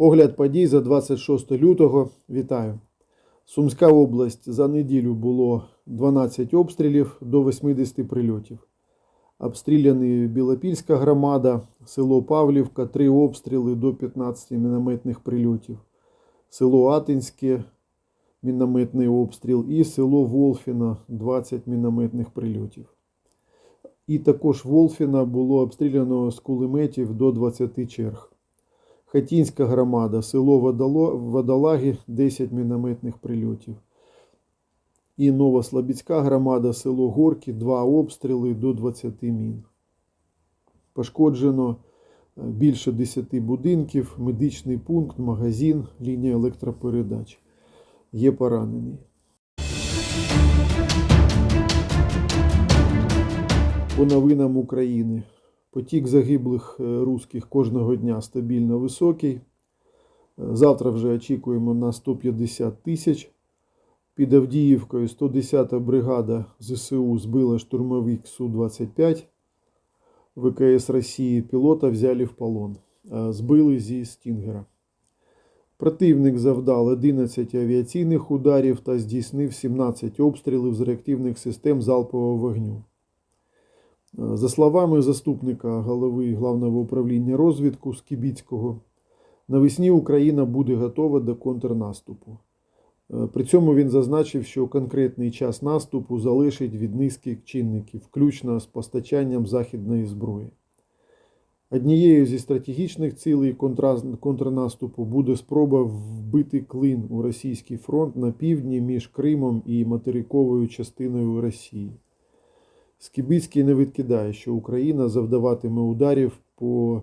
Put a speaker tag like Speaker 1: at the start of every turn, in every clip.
Speaker 1: Огляд подій за 26 лютого. Вітаю. Сумська область за неділю було 12 обстрілів до 80 прильотів. Обстріляні Білопільська громада, село Павлівка, 3 обстріли до 15 мінометних прильотів. Село Атинське, мінометний обстріл, і село Волфіна 20 мінометних прильотів. І також Волфіна було обстріляно з кулеметів до 20 черг. Хатінська громада, село Водолаги, 10 мінометних прильотів. І Новослобідська громада, село Горки, 2 обстріли до 20 мін. Пошкоджено е, більше 10 будинків, медичний пункт, магазин, лінія електропередач. Є поранений. По новинам України. Потік загиблих е, русських кожного дня стабільно високий. Е, Завтра вже очікуємо на 150 тисяч. Під Авдіївкою 110-та бригада ЗСУ збила штурмовик Су-25. ВКС Росії пілота взяли в полон. Збили зі Стінгера. Противник завдав 11 авіаційних ударів та здійснив 17 обстрілів з реактивних систем залпового вогню. За словами заступника голови Главного управління розвідку Скібіцького, навесні Україна буде готова до контрнаступу. Е, При цьому він зазначив, що конкретний час наступу залежить від низки чинників, включно з постачанням західної зброї. Однією зі стратегічних цілей контрнаступу буде спроба вбити клин у російський фронт на півдні між Кримом і материковою частиною Росії. Скібицький не відкидає, що Україна завдаватиме ударів по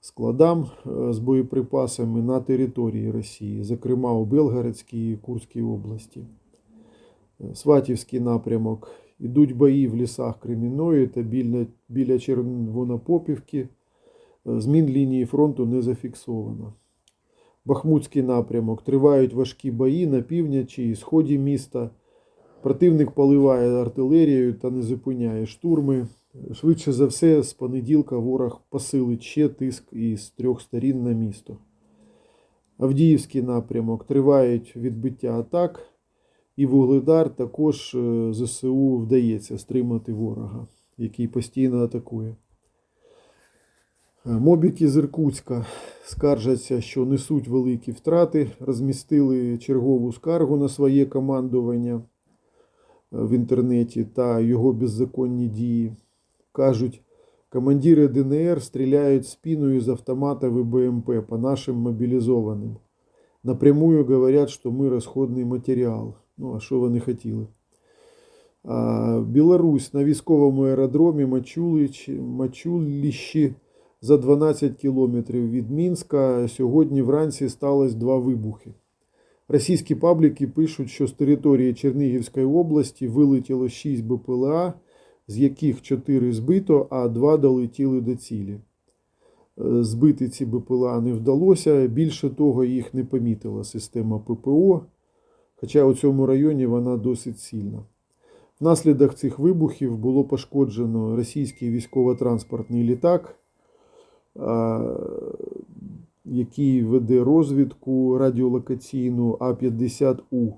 Speaker 1: складам е, з боєприпасами на території Росії, зокрема у Белгородській і Курській області. Е, Сватівський напрямок. Ідуть бої в лісах Кремінної та біля, біля Червонопопівки. Е, Змін лінії фронту не зафіксовано. Бахмутський напрямок. Тривають важкі бої на півночі і сході міста. Противник поливає артилерією та не зупиняє штурми. Швидше за все, з понеділка ворог посилить ще тиск із трьох сторін на місто. Авдіївський напрямок тривають відбиття атак, і Вугледар також е, ЗСУ вдається стримати ворога, який постійно атакує. Е, Мобіки з Іркутська скаржаться, що несуть великі втрати, розмістили чергову скаргу на своє командування в інтернеті та його беззаконні дії. Кажуть, командири ДНР стріляють спиною з автоматов и БМП по нашим мобілізованим. Напрямую говорять, що ми розходний матеріал. Ну, а що вони хотіли? А, Білорусь на військовому аеродромі Мачулич, Мачуліщі за 12 кілометрів від Мінська сьогодні вранці сталося два вибухи. Російські пабліки пишуть, що з території Чернігівської області вилетіло 6 БПЛА, з яких 4 збито, а 2 долетіли до цілі. Е, Збити ці БПЛА не вдалося. Більше того, їх не помітила система ППО, хоча у цьому районі вона досить сильна. Внаслідок цих вибухів було пошкоджено російський військово-транспортний літак, який веде розвідку радіолокаційну А-50У.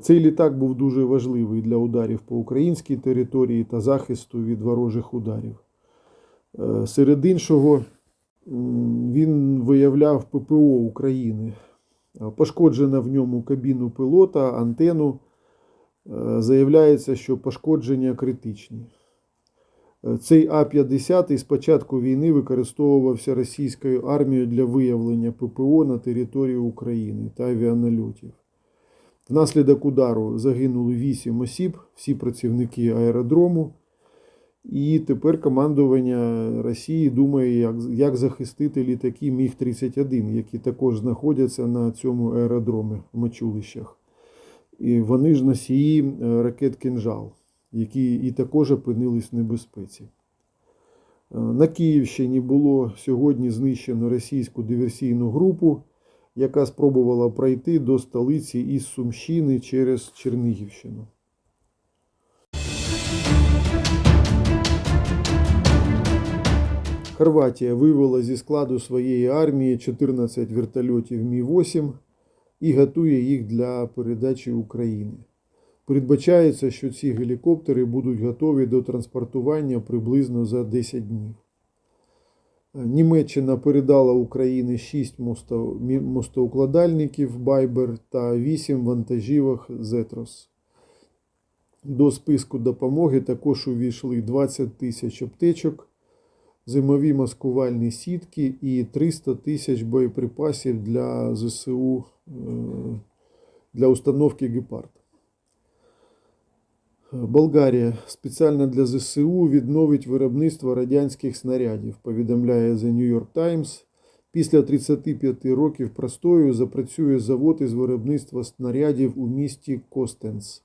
Speaker 1: Цей літак був дуже важливий для ударів по українській території та захисту від ворожих ударів. Е, Серед іншого, він виявляв ППО України. Пошкоджена в ньому кабіну пілота, антенну. Е, Заявляється, що пошкодження критичні. Цей А-50 з початку війни використовувався російською армією для виявлення ППО на території України та авіанальотів. Внаслідок удару загинули 8 осіб, всі працівники аеродрому. І тепер командування Росії думає, як, як захистити літаки Міг-31, які також знаходяться на цьому аеродромі в Мачулищах. І вони ж носії е, ракет «Кинжал», які і також опинились в небезпеці. Е, На Київщині було сьогодні знищено російську диверсійну групу, яка спробувала пройти до столиці із Сумщини через Чернігівщину. Хорватія вивела зі складу своєї армії 14 вертольотів Мі-8 і готує їх для передачі Україні. Передбачається, що ці гелікоптери будуть готові до транспортування приблизно за 10 днів. Німеччина передала Україні 6 мосто- мостоукладальників Байбер та 8 вантажівок Зетрос. До списку допомоги також увійшли 20 тисяч аптечок, зимові маскувальні сітки і 300 тисяч боєприпасів для ЗСУ е, для установки Гепард. Болгарія спеціально для ЗСУ відновить виробництво радянських снарядів, повідомляє The New York Times. Після 35 років простою запрацює завод із виробництва снарядів у місті Костенс.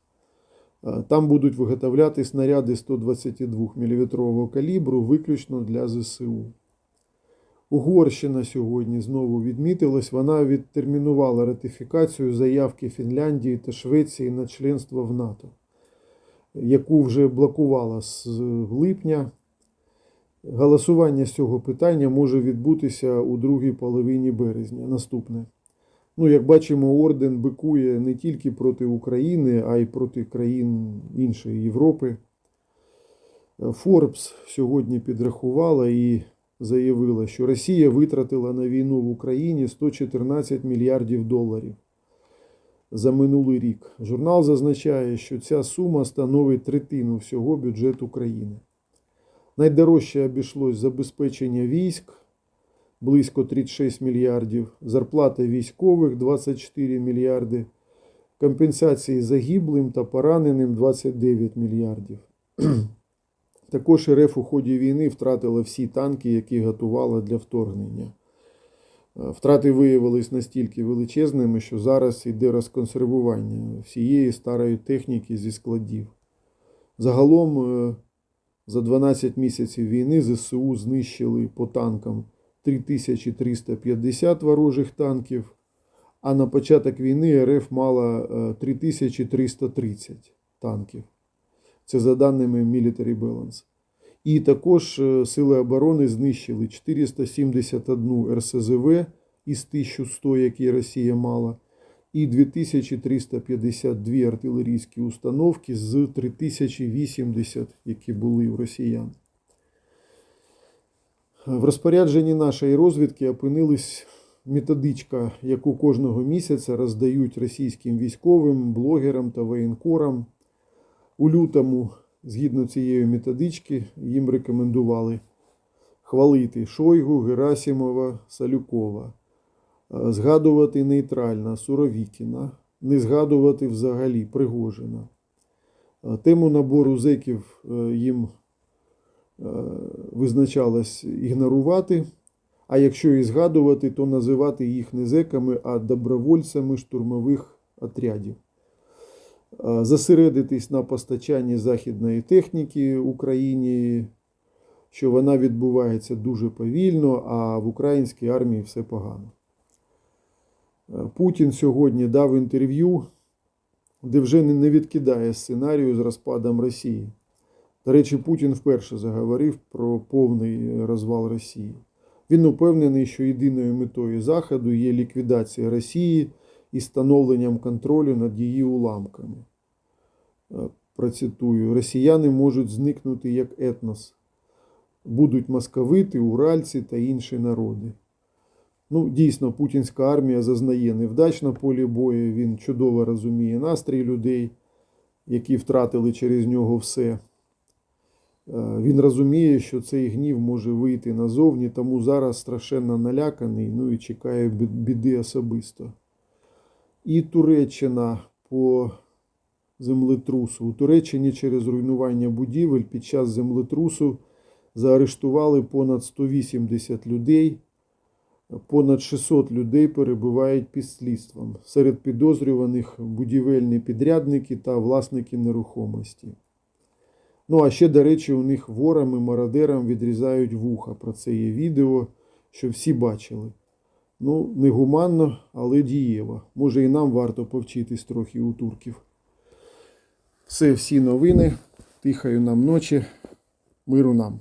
Speaker 1: Там будуть виготовляти снаряди 122 мм калібру виключно для ЗСУ. Угорщина сьогодні знову відмітилась. Вона відтермінувала ратифікацію заявки Фінляндії та Швеції на членство в НАТО, яку вже блокувала з липня. Голосування з цього питання може відбутися у другій половині березня. Наступне. Ну, як бачимо, орден бикує не тільки проти України, а й проти країн іншої Європи. Forbes сьогодні підрахувала і заявила, що Росія витратила на війну в Україні 114 мільярдів доларів за минулий рік. Журнал зазначає, що ця сума становить третину всього бюджету країни. Найдорожче обійшлось забезпечення військ близько 36 мільярдів, зарплата військових 24 мільярди, компенсації загиблим та пораненим 29 мільярдів. Також РФ у ході війни втратила всі танки, які готувала для вторгнення. Е, Втрати виявились настільки величезними, що зараз йде розконсервування всієї старої техніки зі складів. Загалом е, за 12 місяців війни ЗСУ знищили по танкам 3350 ворожих танків, а на початок війни РФ мала е, 3330 танків. Це за даними Military Balance. І також е, Сили оборони знищили 471 РСЗВ із 1100, які Росія мала, і 2352 артилерійські установки з 3080, які були у росіян. В розпорядженні нашої розвідки опинилась методичка, яку кожного місяця роздають російським військовим, блогерам та воєнкорам. У лютому, згідно цієї методички, їм рекомендували хвалити Шойгу, Герасимова, Салюкова, е, згадувати нейтрально Суровікіна, не згадувати взагалі Пригожина. Е, Тему набору зеків е, їм визначалось ігнорувати, а якщо і згадувати, то називати їх не зеками, а добровольцями штурмових отрядів. Е, Зосередитись на постачанні західної техніки Україні, що вона відбувається дуже повільно, а в українській армії все погано. Е, Путін сьогодні дав інтерв'ю, де вже не відкидає сценарію з розпадом Росії. До речі, Путін вперше заговорив про повний розвал Росії. Він упевнений, що єдиною метою Заходу є ліквідація Росії і становленням контролю над її уламками. Е, Процитую: Росіяни можуть зникнути як етнос. Будуть московити, уральці та інші народи. Ну, дійсно, путінська армія зазнає невдач на полі бою. Він чудово розуміє настрій людей, які втратили через нього все. Е, Він розуміє, що цей гнів може вийти назовні, тому зараз страшенно наляканий, ну і чекає біди особисто. І Туреччина по землетрусу. У Туреччині через руйнування будівель під час землетрусу заарештували понад 180 людей. Понад 600 людей перебувають під слідством. Серед підозрюваних будівельні підрядники та власники нерухомості. Ну, а ще, до речі, у них ворам і мародерам відрізають вуха. Про це є відео, що всі бачили. Ну, негуманно, але дієво. Може і нам варто повчитись трохи у турків. Це всі новини. Тихаю нам ночі. Миру нам.